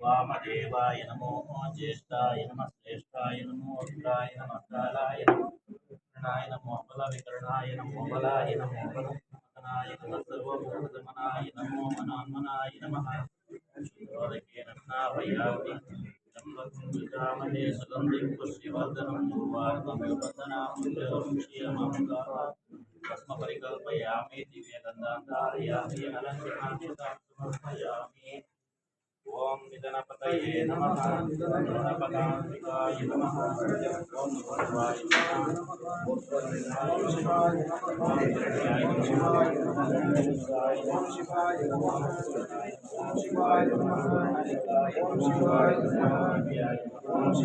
వామదేవాయ నమో జ్యేష్ఠాయ నమ శ్రేష్ఠాయ నమో రుద్రాయ నమ కాలాయ నమో వికరణాయ నమో బల వికరణాయ నమో బలాయ నమో బలనాయ నమ సర్వభూతమనాయ నమో మనాన్మనాయ నమ. శుద్ధోదకేన స్నాపయామి త్ర్యంబకం సుగంధిం పుష్టివర్ధనం భస్మ పరికల్పయామి దివ్యగంధాంధారయామి అలంకరణాక్షతాం సమర్పయామి ఓం నిధనపతయే నమః నిధనపదాంతికాయ నమః ఓం భగవాయ నమః ఓం శివాయ నమః ఓం హిరణ్యాయ నమః ఓం శివాయ నమః శివాయ నమః Om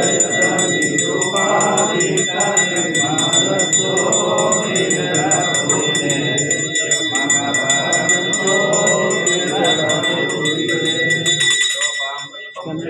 de David.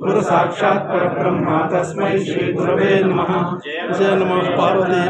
गुरु साक्षात् परब्रह्म। तस्मै श्री गुरवे नमः। जय नमः। पार्वती।